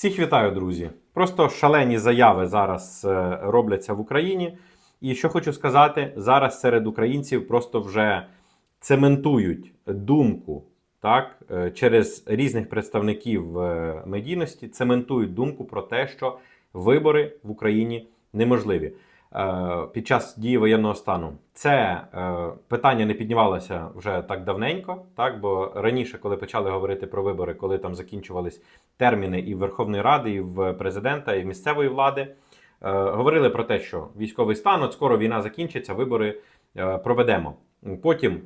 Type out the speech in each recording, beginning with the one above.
Всіх вітаю, друзі. Просто шалені заяви зараз е, робляться в Україні. І що хочу сказати, зараз серед українців просто вже цементують думку так, е, через різних представників е, медійності, цементують думку про те, що вибори в Україні неможливі під час дії воєнного стану. Це е, питання не піднімалося вже так давненько, так бо раніше, коли почали говорити про вибори, коли там закінчувались терміни і в Верховної Ради, і в президента, і в місцевої влади, е, говорили про те, що військовий стан, от скоро війна закінчиться, вибори е, проведемо. Потім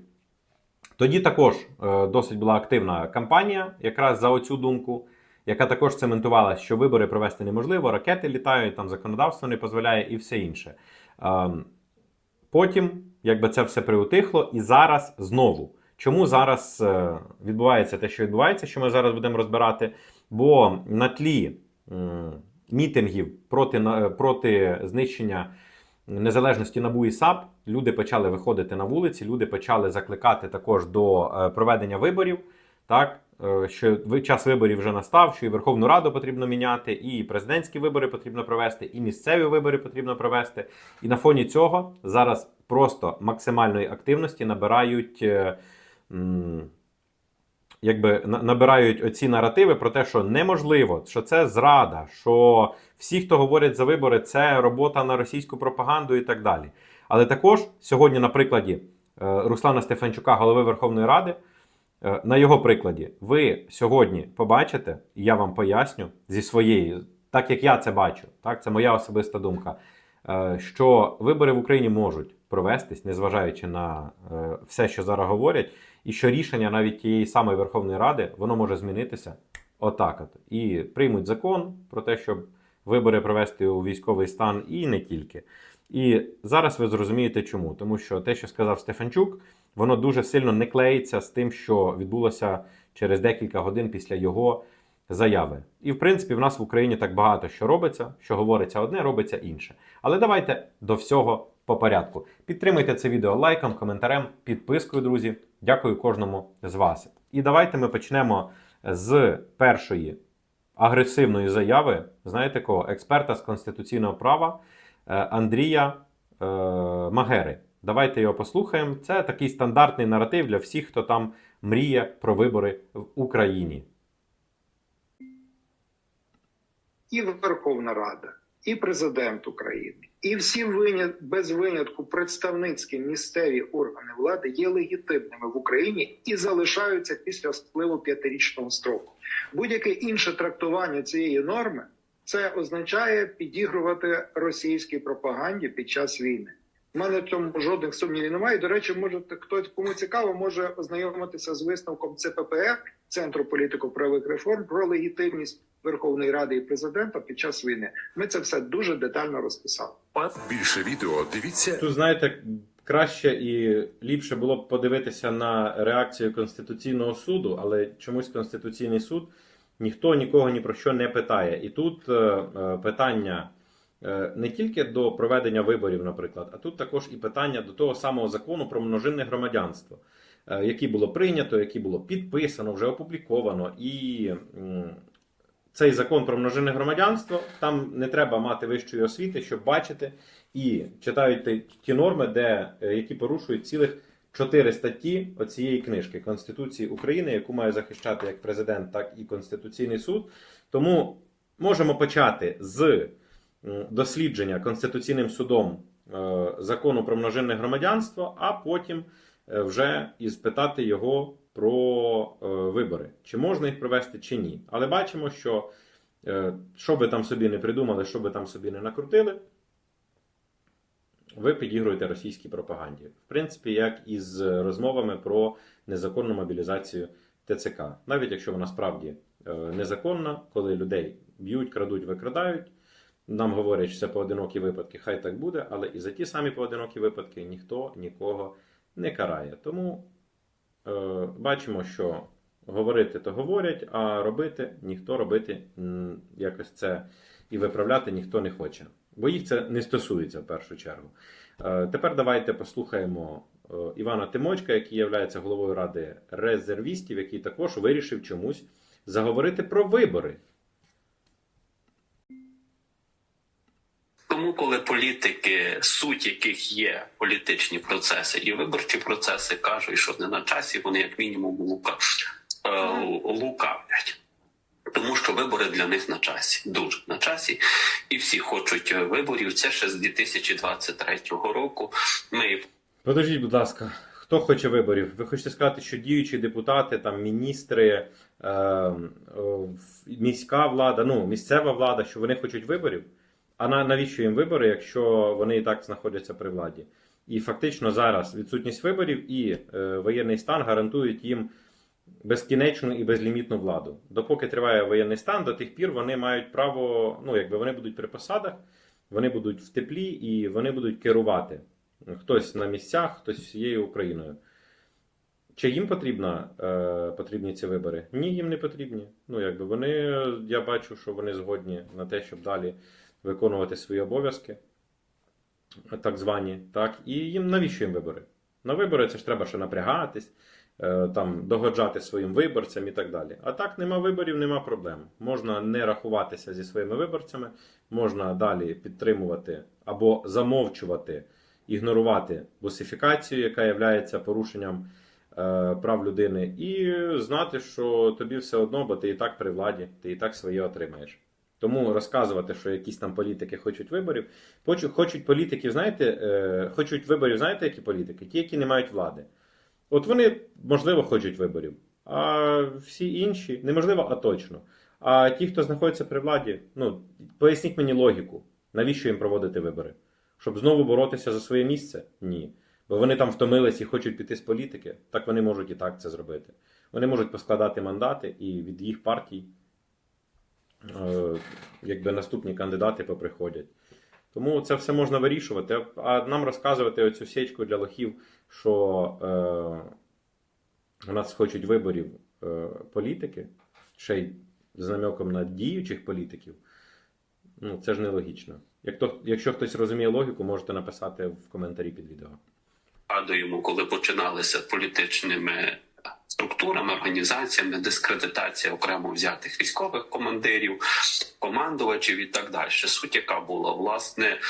тоді також е, досить була активна кампанія, якраз за оцю думку, яка також цементувала, що вибори провести неможливо, ракети літають, там законодавство не дозволяє і все інше. Ем, Потім, якби це все приутихло, і зараз знову. Чому зараз е, відбувається те, що відбувається, що ми зараз будемо розбирати? Бо на тлі мітингів проти, проти знищення незалежності НАБУ і САП люди почали виходити на вулиці, люди почали закликати також до е, проведення виборів. Так, е, що час виборів вже настав, що і Верховну Раду потрібно міняти, і президентські вибори потрібно провести, і місцеві вибори потрібно провести. І на фоні цього зараз просто максимальної активності набирають. е, Якби набирають оці наративи про те, що неможливо, що це зрада, що всі, хто говорять за вибори, це робота на російську пропаганду і так далі. Але також сьогодні, на прикладі е, Руслана Стефанчука, голови Верховної Ради, е, на його прикладі, ви сьогодні побачите, і я вам поясню зі своєї, так як я це бачу, так це моя особиста думка, е, що вибори в Україні можуть провестись, незважаючи на е, все, що зараз говорять, і що рішення навіть тієї самої Верховної Ради воно може змінитися отак. От. І приймуть закон про те, щоб вибори провести у військовий стан, і не тільки. І зараз ви зрозумієте чому. Тому що те, що сказав Стефанчук, воно дуже сильно не клеїться з тим, що відбулося через декілька годин після його заяви. І в принципі, в нас в Україні так багато що робиться, що говориться одне, робиться інше. Але давайте до всього по порядку. Підтримуйте це відео лайком, коментарем, підпискою, друзі. Дякую кожному з вас. І давайте ми почнемо з першої агресивної заяви, знаєте кого? Експерта з конституційного права Андрія е, Магери. Давайте його послухаємо. Це такий стандартний наратив для всіх, хто там мріє про вибори в Україні. і Верховна Рада, і президент України, і всі виня... без винятку представницькі місцеві органи влади є легітимними в Україні і залишаються після спливу п'ятирічного строку. Будь-яке інше трактування цієї норми це означає підігрувати російській пропаганді під час війни. У мене в цьому жодних сумнівів немає. До речі, може хтось кому цікаво, може ознайомитися з висновком ЦППР Центру політико-правових реформ про легітимність Верховної Ради і президента під час війни. Ми це все дуже детально розписали. Більше відео дивіться Тут, знаєте, краще і ліпше було б подивитися на реакцію Конституційного суду, але чомусь Конституційний суд ніхто нікого ні про що не питає. І тут е, е, питання е, не тільки до проведення виборів, наприклад, а тут також і питання до того самого закону про множинне громадянство, який було прийнято, який було підписано, вже опубліковано. І цей закон про множинне громадянство, там не треба мати вищої освіти, щоб бачити і читають ті- норми, де, які порушують цілих чотири статті оцієї книжки Конституції України, яку має захищати як президент, так і Конституційний суд. Тому можемо почати з дослідження Конституційним судом е, закону про множинне громадянство, а потім е, вже і спитати його про е, вибори, чи можна їх провести, чи ні. Але бачимо, що що би там собі не придумали, що би там собі не накрутили, ви підігруєте російській пропаганді. В принципі, як і з розмовами про незаконну мобілізацію ТЦК. Навіть якщо вона справді е, незаконна, коли людей б'ють, крадуть, викрадають. Нам говорять, що це поодинокі випадки, хай так буде, але і за ті самі поодинокі випадки ніхто нікого не карає. Тому е, бачимо, що говорити то говорять, а робити ніхто робити якось це і виправляти ніхто не хоче бо їх це не стосується в першу чергу. Е, тепер давайте послухаємо е, Івана Тимочка, який є головою ради резервістів, який також вирішив чомусь заговорити про вибори. Тому, коли політики, суть яких є політичні процеси і виборчі процеси, кажуть, що не на часі, вони як мінімум лука, е, лукавлять. Тому що вибори для них на часі, дуже на часі, і всі хочуть е, виборів. Це ще з 2023 року. Ми Подождіть, будь ласка, хто хоче виборів? Ви хочете сказати, що діючі депутати, там міністри, е, е, міська влада, ну місцева влада, що вони хочуть виборів? А на, навіщо їм вибори, якщо вони і так знаходяться при владі? І фактично зараз відсутність виборів і е, воєнний стан гарантують їм безкінечну і безлімітну владу. Допоки триває воєнний стан, до тих пір вони мають право, ну якби вони будуть при посадах, вони будуть в теплі і вони будуть керувати. Хтось на місцях, хтось всією Україною. Чи їм потрібно, е, потрібні ці вибори? Ні, їм не потрібні. Ну, якби вони, я бачу, що вони згодні на те, щоб далі виконувати свої обов'язки, так звані. Так, і їм навіщо їм вибори? На вибори це ж треба ще напрягатись, там, догоджати своїм виборцям і так далі. А так нема виборів, нема проблем. Можна не рахуватися зі своїми виборцями, можна далі підтримувати або замовчувати ігнорувати босифікацію, яка є порушенням е, прав людини, і знати, що тобі все одно, бо ти і так при владі, ти і так своє отримаєш. Тому розказувати, що якісь там політики хочуть виборів. Хочу- Хочуть політиків, знаєте, е, хочуть виборів, знаєте, які політики? Ті, які не мають влади. От вони, можливо, хочуть виборів, а всі інші неможливо, а точно. А ті, хто знаходиться при владі, ну поясніть мені логіку, навіщо їм проводити вибори? Щоб знову боротися за своє місце? Ні. Бо вони там втомились і хочуть піти з політики, так вони можуть і так це зробити. Вони можуть поскладати мандати і від їх партій, е, якби наступні кандидати поприходять. Тому це все можна вирішувати. А нам розказувати оцю січку для лохів, що е, нас хочуть виборів е, політики, ще й з намеком на діючих політиків. Ну, це ж нелогічно. Як то, якщо хтось розуміє логіку, можете написати в коментарі під відео. згадуємо, коли починалися політичними структурами, організаціями, дискредитація окремо взятих військових командирів, командувачів і так далі. Суть яка була власне,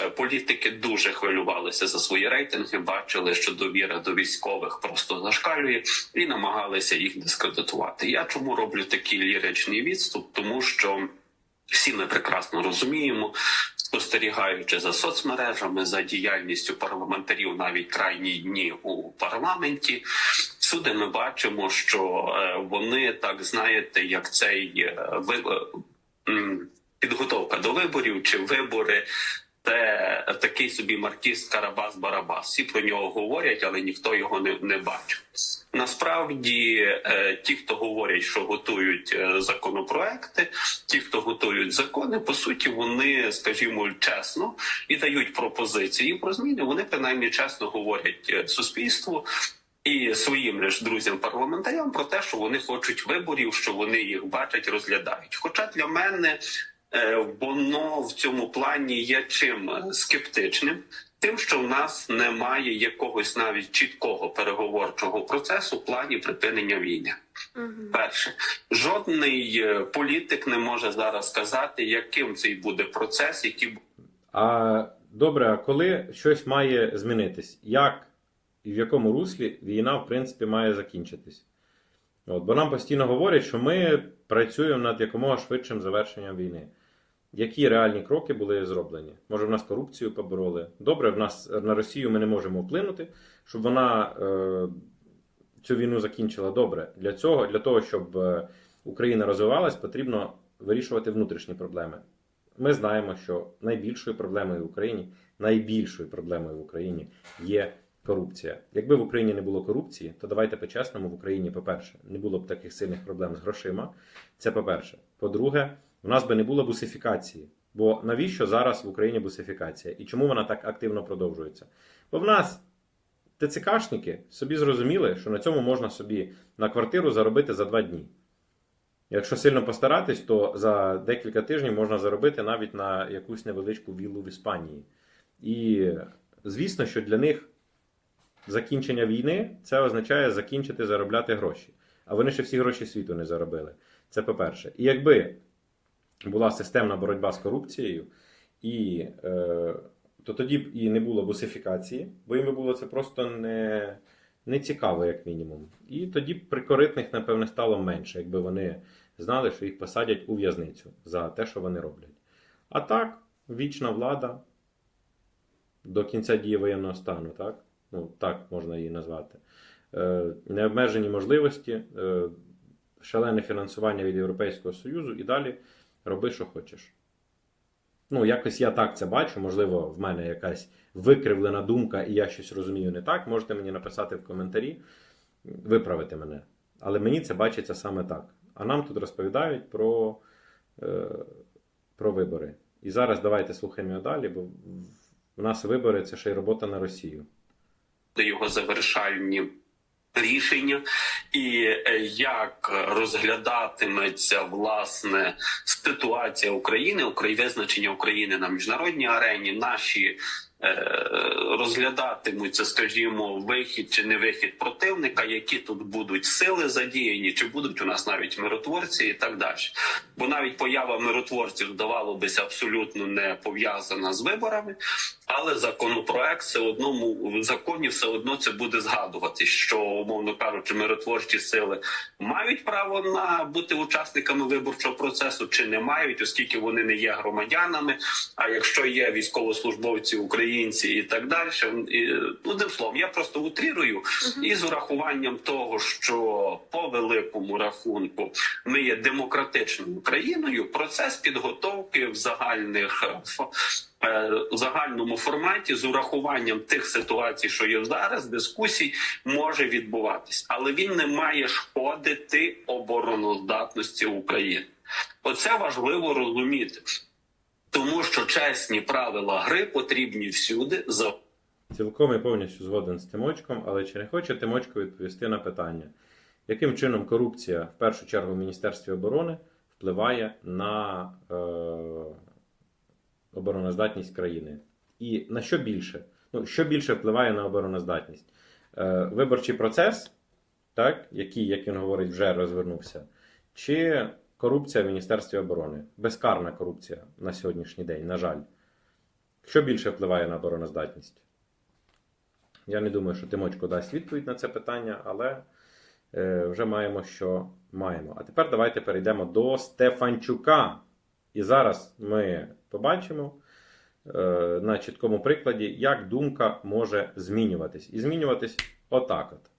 е, політики дуже хвилювалися за свої рейтинги, бачили, що довіра до військових просто зашкалює, і намагалися їх дискредитувати. Я чому роблю такий ліричний відступ? Тому що всі ми прекрасно розуміємо, спостерігаючи за соцмережами, за діяльністю парламентарів навіть крайні дні у парламенті. Всюди ми бачимо, що е, вони так знаєте, як цей е, е, підготовка до виборів чи вибори. Це такий собі маркіст Карабас Барабас. Всі про нього говорять, але ніхто його не, не бачив. Насправді, ті, хто говорять, що готують законопроекти, ті, хто готують закони, по суті, вони, скажімо, чесно і дають пропозиції про зміни. Вони принаймні чесно говорять суспільству. І своїм же ж друзям парламентарям про те, що вони хочуть виборів, що вони їх бачать, розглядають. Хоча для мене е, воно в цьому плані є чим скептичним, тим, що в нас немає якогось навіть чіткого переговорчого процесу в плані припинення війни. Мгм. Перше, жодний е, політик не може зараз сказати, яким цей буде процес, які А добре, а коли щось має змінитись, як і в якому руслі війна, в принципі, має закінчитись? От, бо нам постійно говорять, що ми працюємо над якомога швидшим завершенням війни. Які реальні кроки були зроблені? Може, в нас корупцію побороли? Добре, в нас на Росію ми не можемо вплинути, щоб вона е, цю війну закінчила. Добре. Для цього, для того, щоб е, Україна розвивалась, потрібно вирішувати внутрішні проблеми. Ми знаємо, що найбільшою проблемою в Україні, найбільшою проблемою в Україні є корупція. Якби в Україні не було корупції, то давайте по-чесному в Україні, по-перше, не було б таких сильних проблем з грошима. Це по-перше. По-друге, у нас би не було бусифікації. Бо навіщо зараз в Україні бусифікація? І чому вона так активно продовжується? Бо в нас ТЦКшники собі зрозуміли, що на цьому можна собі на квартиру заробити за два дні. Якщо сильно постаратись, то за декілька тижнів можна заробити навіть на якусь невеличку віллу в Іспанії. І звісно, що для них закінчення війни це означає закінчити заробляти гроші. А вони ще всі гроші світу не заробили. Це по-перше. І якби була системна боротьба з корупцією, і е, то тоді б і не було бусифікації, бо їм було це просто не, не цікаво, як мінімум. І тоді б прикоритних, напевне, стало менше, якби вони знали, що їх посадять у в'язницю за те, що вони роблять. А так, вічна влада до кінця дії воєнного стану, так? Ну, так можна її назвати. Е, необмежені можливості, е, шалене фінансування від Європейського Союзу і далі роби, що хочеш. Ну, якось я так це бачу. Можливо, в мене якась викривлена думка, і я щось розумію не так. Можете мені написати в коментарі, виправити мене. Але мені це бачиться саме так. А нам тут розповідають про, е, про вибори. І зараз давайте слухаємо далі, бо в нас вибори це ще й робота на Росію. Його завершальні рішення, і е, як розглядатиметься власне ситуація України, Украї- визначення України на міжнародній арені, наші. е, Розглядатимуться, скажімо, вихід чи не вихід противника, які тут будуть сили задіяні, чи будуть у нас навіть миротворці, і так далі. Бо навіть поява миротворців здавалося абсолютно не пов'язана з виборами, але законопроект все одному в законі все одно це буде згадувати, що умовно кажучи, миротворчі сили мають право на бути учасниками виборчого процесу, чи не мають, оскільки вони не є громадянами. А якщо є військовослужбовці, українці і так далі, і, ну, одним словом, я просто утрірую і з урахуванням того, що по великому рахунку ми є демократичною країною, процес підготовки в загальних загальному форматі з урахуванням тих ситуацій, що є зараз, дискусій може відбуватись, але він не має шкодити обороноздатності України. Оце важливо розуміти, тому що чесні правила гри потрібні всюди за Цілком і повністю згоден з Тимочком, але чи не хоче Тимочко відповісти на питання, яким чином корупція, в першу чергу в Міністерстві оборони, впливає на е, обороноздатність країни? І на що більше? Ну, що більше впливає на обороноздатність? Е, виборчий процес, так, який, як він говорить, вже розвернувся, чи корупція в Міністерстві оборони? Безкарна корупція на сьогоднішній день, на жаль. Що більше впливає на обороноздатність? Я не думаю, що Тимочко дасть відповідь на це питання, але е, вже маємо, що маємо. А тепер давайте перейдемо до Стефанчука. І зараз ми побачимо е, на чіткому прикладі, як думка може змінюватись. І змінюватись отак от.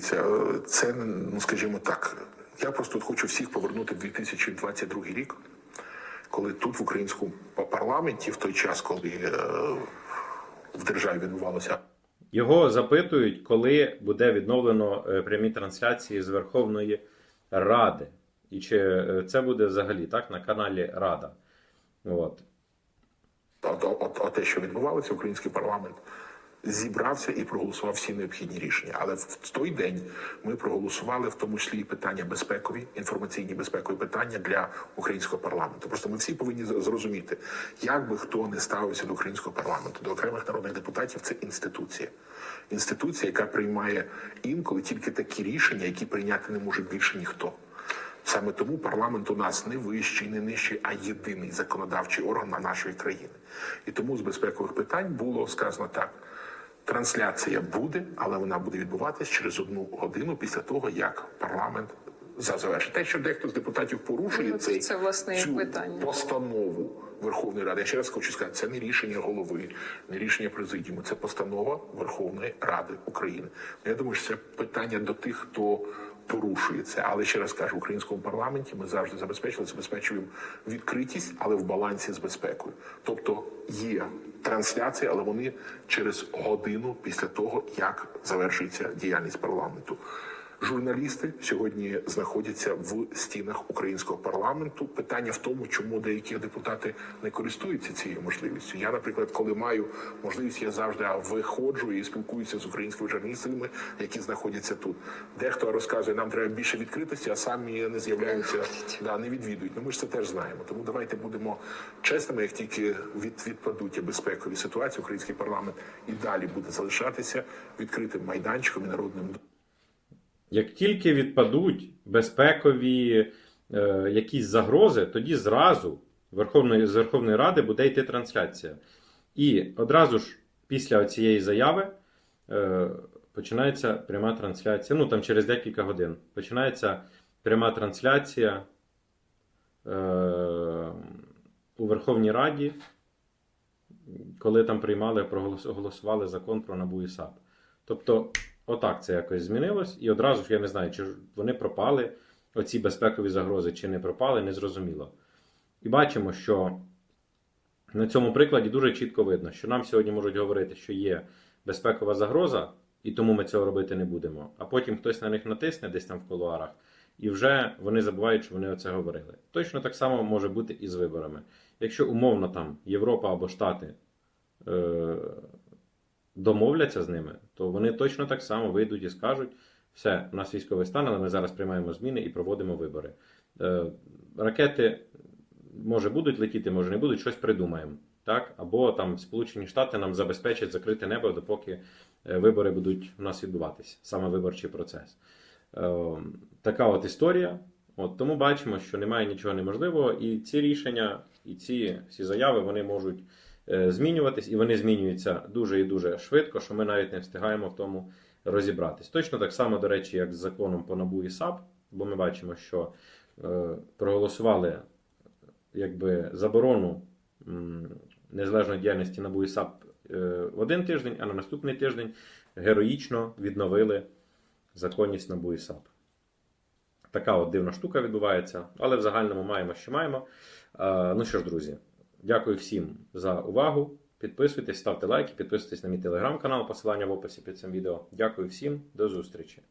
Це, це, ну скажімо так, я просто хочу всіх повернути в 2022 рік, коли тут в українському парламенті, в той час, коли е, в державі відбувалося Його запитують, коли буде відновлено е, прямі трансляції з Верховної Ради. І чи е, це буде взагалі так на каналі Рада. От. от, от, от те, що відбувалося, український парламент зібрався і проголосував всі необхідні рішення. Але в, той день ми проголосували в тому числі і питання безпекові, інформаційні безпекові питання для українського парламенту. Просто ми всі повинні зрозуміти, як би хто не ставився до українського парламенту, до окремих народних депутатів, це інституція. Інституція, яка приймає інколи тільки такі рішення, які прийняти не може більше ніхто. Саме тому парламент у нас не вищий, не нижчий, а єдиний законодавчий орган на нашої країни. І тому з безпекових питань було сказано так: трансляція буде, але вона буде відбуватись через одну годину після того, як парламент за- завершить. Те, що дехто з депутатів порушує Ну, цей це, власне, цю питання. постанову Верховної Ради. Я ще раз хочу сказати, це не рішення голови, не рішення президіуму, це постанова Верховної Ради України. Я думаю, що це питання до тих, хто порушує це. Але ще раз кажу, в українському парламенті ми завжди забезпечили, забезпечуємо відкритість, але в балансі з безпекою. Тобто є трансляції, але вони через годину після того, як завершується діяльність парламенту. Журналісти сьогодні знаходяться в стінах українського парламенту. Питання в тому, чому деякі депутати не користуються цією можливістю. Я, наприклад, коли маю можливість, я завжди виходжу і спілкуюся з українськими журналістами, які знаходяться тут. Дехто розказує, нам треба більше відкритості, а самі не з'являються, да, не відвідують. Ну ми ж це теж знаємо. Тому давайте будемо чесними, як тільки від, відпадуть безпекові ситуації, український парламент і далі буде залишатися відкритим майданчиком і народним Як тільки відпадуть безпекові е, якісь загрози, тоді зразу Верховної, з Верховної Ради буде йти трансляція. І одразу ж після цієї заяви е, починається пряма трансляція. Ну, там через декілька годин починається пряма трансляція е, у Верховній Раді, коли там приймали, проголос- голосували закон про НАБУ і САП. Тобто, отак це якось змінилось, і одразу ж я не знаю, чи вони пропали, оці безпекові загрози, чи не пропали, незрозуміло. І бачимо, що на цьому прикладі дуже чітко видно, що нам сьогодні можуть говорити, що є безпекова загроза, і тому ми цього робити не будемо. А потім хтось на них натисне десь там в кулуарах, і вже вони забувають, що вони оце говорили. Точно так само може бути і з виборами. Якщо умовно там Європа або Штати е, домовляться з ними, то вони точно так само вийдуть і скажуть: все, у нас військовий стан, але ми зараз приймаємо зміни і проводимо вибори. Е, ракети може будуть летіти, може не будуть, щось придумаємо. Так? Або там Сполучені Штати нам забезпечать закрите небо, допоки е, вибори будуть у нас відбуватися, саме виборчий процес. Е, така от історія. От, тому бачимо, що немає нічого неможливого, і ці рішення, і ці всі заяви вони можуть змінюватись, і вони змінюються дуже і дуже швидко, що ми навіть не встигаємо в тому розібратись. Точно так само, до речі, як з законом по НАБУ і САП, бо ми бачимо, що е, проголосували якби заборону незалежної діяльності НАБУ і САП е, в один тиждень, а на наступний тиждень героїчно відновили законність НАБУ і САП. Така от дивна штука відбувається, але в загальному маємо, що маємо. Е, Ну що ж, друзі, дякую всім за увагу. Підписуйтесь, ставте лайки, підписуйтесь на мій телеграм-канал, посилання в описі під цим відео. Дякую всім, до зустрічі.